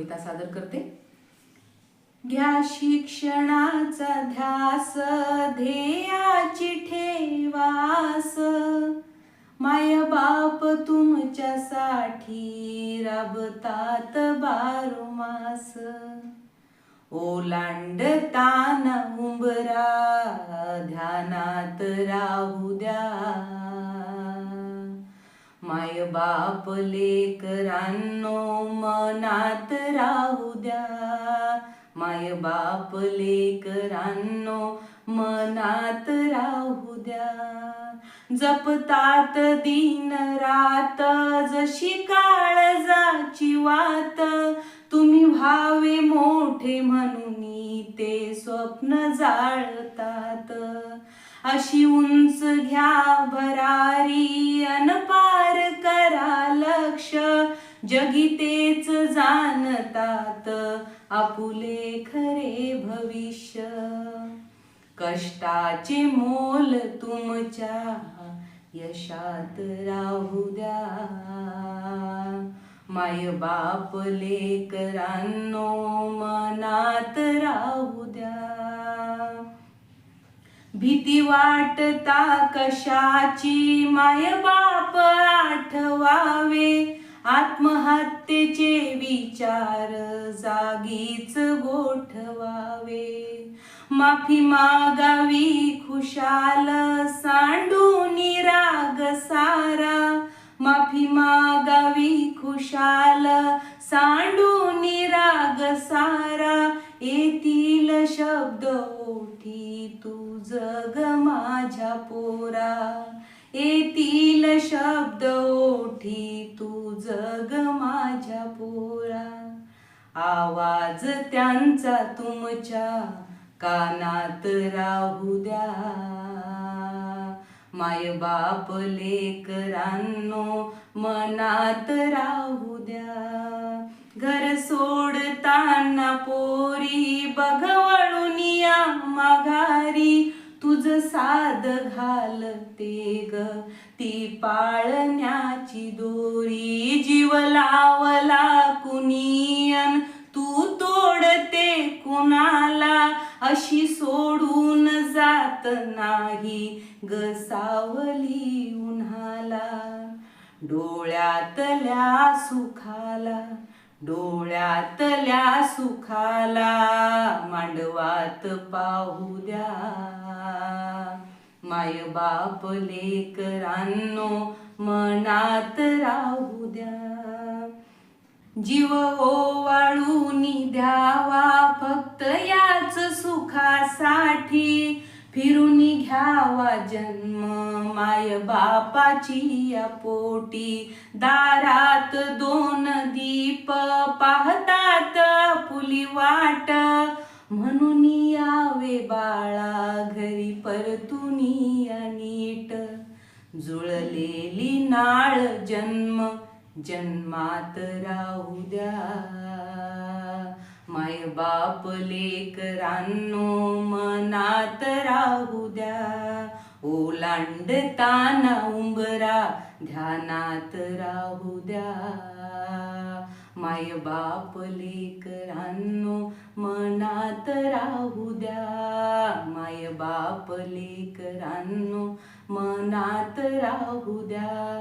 कविता सादर करते. घ्या शिक्षणाचा ध्यास ध्येयाची ठेवास. माय बाप तुमच्यासाठी राबतात बारुमास ओलांडताना उंबरा ध्यानात राहू द्या. माय बाप लेकरांनो मनात राहू द्या. माय बाप लेकरांनो मनात राहू द्या. जपतात दिन रात जशी काळजाची वात तुम्ही व्हावे मोठे म्हणून ते स्वप्न जाळतात. अशी उंच घ्या भरारी अनपार करा लक्ष. जगितेच जाणतात आपुले खरे भविष्य. कष्टाचे मोल तुमच्या यशात राहू द्या. माय बाप लेकरांनो मनात राहू द्या. भीती वाटता कशाची? माय बाप आठवावे. आत्महत्येचे विचार जागीच गोठवावे. माफी मागावी खुशाल सांडून राग सारा. माफी मागावी खुशाल सांडून राग सारा. शब्द ओठी तू जग माझ्या पोरा. येतील शब्द ओठी तू जग माझ्या पोरा. आवाज त्यांचा तुमच्या कानात राहू द्या. माय बाप लेकरांनो मनात राहू द्या. घर सोडताना पोरी बघवळून माघारी तुझ साध घालते ग. ती पाळण्याची दोरी जीव लावला कुनियन. तू तोडते कुणाला अशी सोडून जात नाही ग सावली उन्हाला. डोळ्यातल्या सुखाला डोळ्यातल्या सुखाला मांडवात पाहू द्या. माय बाप लेकरांनो मनात राहू द्या. जीव ओवाळून द्यावा फक्त याच सुखासाठी. फिरून घ्यावा जन्म माय बापाची या पोटी. दारात दोन दीप पाहतात पुली वाट. म्हणून यावे बाळा घरी परतून या नीट. जुळलेली नाळ जन्म जन्मात राहू द्या. माय बाप लेकरांनो मनात राहू द्या. ओलांडताना उंबरा ध्यानात राहू द्या. माय बाप लेकरांनो मनात राहू द्या. माय बाप लेकरांनो मनात राहू द्या.